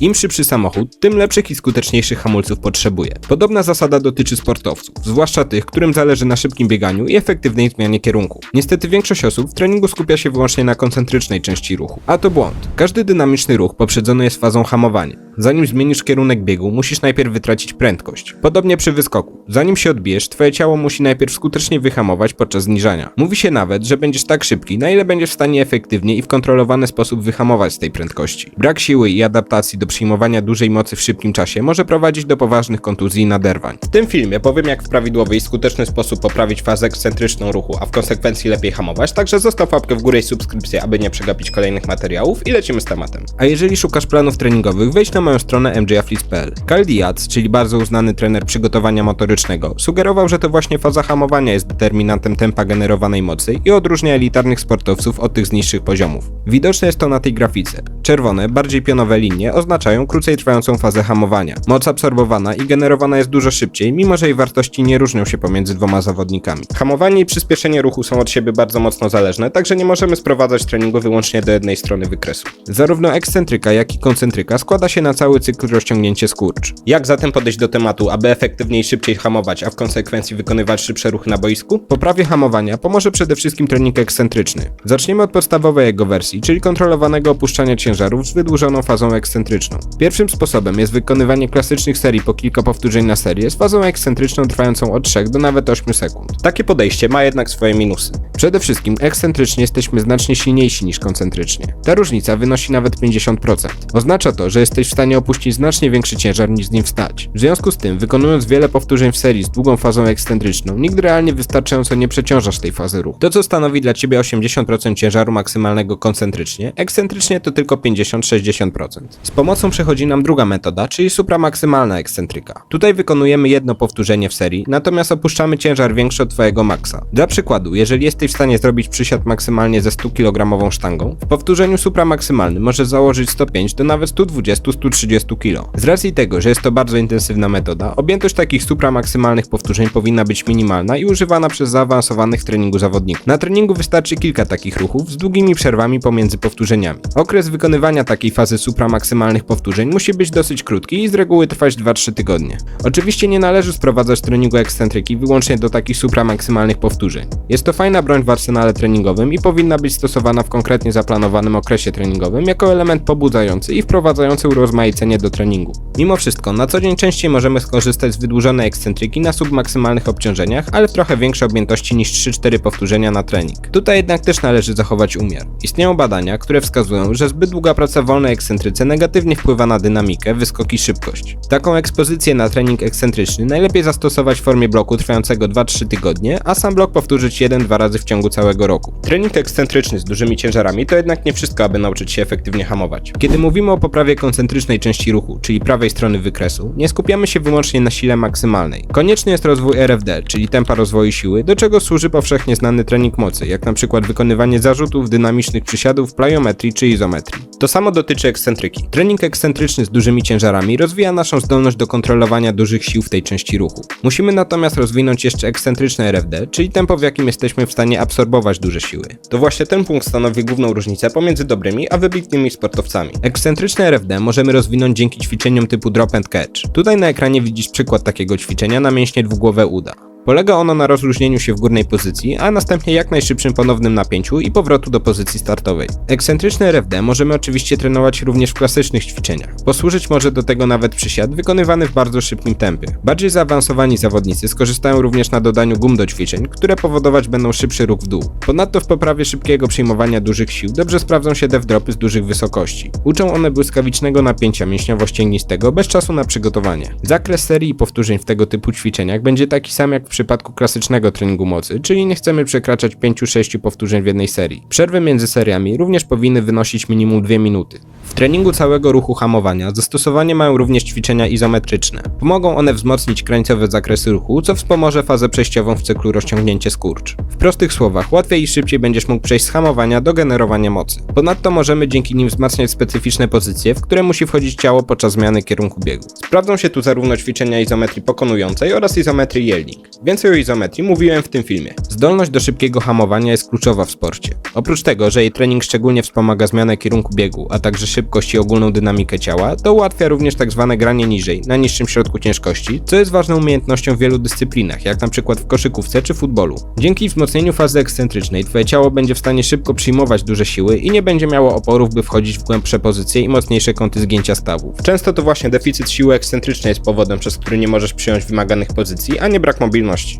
Im szybszy samochód, tym lepszych i skuteczniejszych hamulców potrzebuje. Podobna zasada dotyczy sportowców, zwłaszcza tych, którym zależy na szybkim bieganiu i efektywnej zmianie kierunku. Niestety większość osób w treningu skupia się wyłącznie na koncentrycznej części ruchu, a to błąd. Każdy dynamiczny ruch poprzedzony jest fazą hamowania. Zanim zmienisz kierunek biegu, musisz najpierw wytracić prędkość. Podobnie przy wyskoku. Zanim się odbijesz, twoje ciało musi najpierw skutecznie wyhamować podczas zniżania. Mówi się nawet, że będziesz tak szybki, na ile będziesz w stanie efektywnie i w kontrolowany sposób wyhamować z tej prędkości. Brak siły i adaptacji do przyjmowania dużej mocy w szybkim czasie może prowadzić do poważnych kontuzji i naderwań. W tym filmie powiem jak w prawidłowy i skuteczny sposób poprawić fazę ekscentryczną ruchu, a w konsekwencji lepiej hamować, także zostaw łapkę w górę i subskrypcję, aby nie przegapić kolejnych materiałów i lecimy z tematem. A jeżeli szukasz planów treningowych, wejdź na moją stronę mjafleets.pl. Carl Diaz, czyli bardzo uznany trener przygotowania motorycznego, sugerował, że to właśnie faza hamowania jest determinantem tempa generowanej mocy i odróżnia elitarnych sportowców od tych z niższych poziomów. Widoczne jest to na tej grafice. Czerwone, bardziej pionowe linie oznaczają krócej trwającą fazę hamowania. Moc absorbowana i generowana jest dużo szybciej, mimo że jej wartości nie różnią się pomiędzy dwoma zawodnikami. Hamowanie i przyspieszenie ruchu są od siebie bardzo mocno zależne, także nie możemy sprowadzać treningu wyłącznie do jednej strony wykresu. Zarówno ekscentryka, jak i koncentryka składa się na cały cykl rozciągnięcie skurcz. Jak zatem podejść do tematu, aby efektywniej szybciej hamować, a w konsekwencji wykonywać szybsze ruchy na boisku? Poprawie hamowania pomoże przede wszystkim trening ekscentryczny. Zaczniemy od podstawowej jego wersji, czyli kontrolowanego opuszczania ciężarów z wydłużoną fazą ekscentryczną. Pierwszym sposobem jest wykonywanie klasycznych serii po kilka powtórzeń na serię z fazą ekscentryczną trwającą od 3 do nawet 8 sekund. Takie podejście ma jednak swoje minusy. Przede wszystkim ekscentrycznie jesteśmy znacznie silniejsi niż koncentrycznie. Ta różnica wynosi nawet 50%. Oznacza to, że jesteś w stanie opuścić znacznie większy ciężar niż z nim wstać. W związku z tym, wykonując wiele powtórzeń w serii z długą fazą ekscentryczną, nigdy realnie wystarczająco nie przeciążasz tej fazy ruchu. To, co stanowi dla ciebie 80% ciężaru maksymalnego koncentrycznie, ekscentrycznie to tylko 50-60%. Z pomocą przechodzi nam druga metoda, czyli supramaksymalna ekscentryka. Tutaj wykonujemy jedno powtórzenie w serii, natomiast opuszczamy ciężar większy od twojego maksa. Dla przykładu, jeżeli jesteś w stanie zrobić przysiad maksymalnie ze 100 kg sztangą, w powtórzeniu supramaksymalnym możesz założyć 105 do nawet 120-130 kg. Z racji tego, że jest to bardzo intensywna metoda, objętość takich supramaksymalnych powtórzeń powinna być minimalna i używana przez zaawansowanych w treningu zawodników. Na treningu wystarczy kilka takich ruchów z długimi przerwami pomiędzy powtórzeniami. Okres wykonywania takiej fazy supramaksymalnych powtórzeń musi być dosyć krótki i z reguły trwać 2-3 tygodnie. Oczywiście nie należy sprowadzać treningu ekscentryki wyłącznie do takich supramaksymalnych powtórzeń. Jest to fajna broń w arsenale treningowym i powinna być stosowana w konkretnie zaplanowanym okresie treningowym jako element pobudzający i wprowadzający urozmaicenie do treningu. Mimo wszystko, na co dzień częściej możemy skorzystać z wydłużonej ekscentryki na submaksymalnych obciążeniach, ale w trochę większej objętości niż 3-4 powtórzenia na trening. Tutaj jednak też należy zachować umiar. Istnieją badania, które wskazują, że zbyt długa praca w wolnej ekscentryce negatywnie wpływa na dynamikę, wyskok i szybkość. Taką ekspozycję na trening ekscentryczny najlepiej zastosować w formie bloku trwającego 2-3 tygodnie, a sam blok powtórzyć 1-2 razy w ciągu całego roku. Trening ekscentryczny z dużymi ciężarami to jednak nie wszystko, aby nauczyć się efektywnie hamować. Kiedy mówimy o poprawie koncentrycznej części ruchu, czyli prawej strony wykresu, nie skupiamy się wyłącznie na sile maksymalnej. Konieczny jest rozwój RFD, czyli tempa rozwoju siły, do czego służy powszechnie znany trening mocy, jak na przykład wykonywanie zarzutów, dynamicznych przysiadów, plyometrii czy izometrii. To samo dotyczy ekscentryki. Trening ekscentryczny z dużymi ciężarami rozwija naszą zdolność do kontrolowania dużych sił w tej części ruchu. Musimy natomiast rozwinąć jeszcze ekscentryczne RFD, czyli tempo w jakim jesteśmy w stanie absorbować duże siły. To właśnie ten punkt stanowi główną różnicę pomiędzy dobrymi a wybitnymi sportowcami. Ekscentryczne RFD możemy rozwinąć dzięki ćwiczeniom typu drop and catch. Tutaj na ekranie widzisz przykład takiego ćwiczenia na mięśnie dwugłowe uda. Polega ono na rozluźnieniu się w górnej pozycji, a następnie jak najszybszym ponownym napięciu i powrotu do pozycji startowej. Ekscentryczne RFD możemy oczywiście trenować również w klasycznych ćwiczeniach. Posłużyć może do tego nawet przysiad wykonywany w bardzo szybkim tempie. Bardziej zaawansowani zawodnicy skorzystają również na dodaniu gum do ćwiczeń, które powodować będą szybszy ruch w dół. Ponadto w poprawie szybkiego przyjmowania dużych sił dobrze sprawdzą się dev dropy z dużych wysokości. Uczą one błyskawicznego napięcia mięśniowo-ścięgnistego bez czasu na przygotowanie. Zakres serii powtórzeń w tego typu ćwiczeniach będzie taki sam jak w przypadku klasycznego treningu mocy, czyli nie chcemy przekraczać 5-6 powtórzeń w jednej serii. Przerwy między seriami również powinny wynosić minimum 2 minuty. W treningu całego ruchu hamowania zastosowanie mają również ćwiczenia izometryczne. Pomogą one wzmocnić krańcowe zakresy ruchu, co wspomoże fazę przejściową w cyklu rozciągnięcie skurcz. W prostych słowach, łatwiej i szybciej będziesz mógł przejść z hamowania do generowania mocy. Ponadto możemy dzięki nim wzmacniać specyficzne pozycje, w które musi wchodzić ciało podczas zmiany kierunku biegu. Sprawdzą się tu zarówno ćwiczenia izometrii pokonującej oraz izometrii yielding. Więcej o izometrii mówiłem w tym filmie. Zdolność do szybkiego hamowania jest kluczowa w sporcie. Oprócz tego, że jej trening szczególnie wspomaga zmianę kierunku biegu, a także szybkość i ogólną dynamikę ciała, to ułatwia również tak zwane granie niżej, na niższym środku ciężkości, co jest ważną umiejętnością w wielu dyscyplinach, jak przykład w koszykówce czy futbolu. Dzięki wzmocnieniu fazy ekscentrycznej twoje ciało będzie w stanie szybko przyjmować duże siły i nie będzie miało oporów, by wchodzić w głębsze pozycje i mocniejsze kąty zgięcia stawów. Często to właśnie deficyt siły ekscentrycznej jest powodem, przez który nie możesz przyjąć wymaganych pozycji, a nie brak mobilności.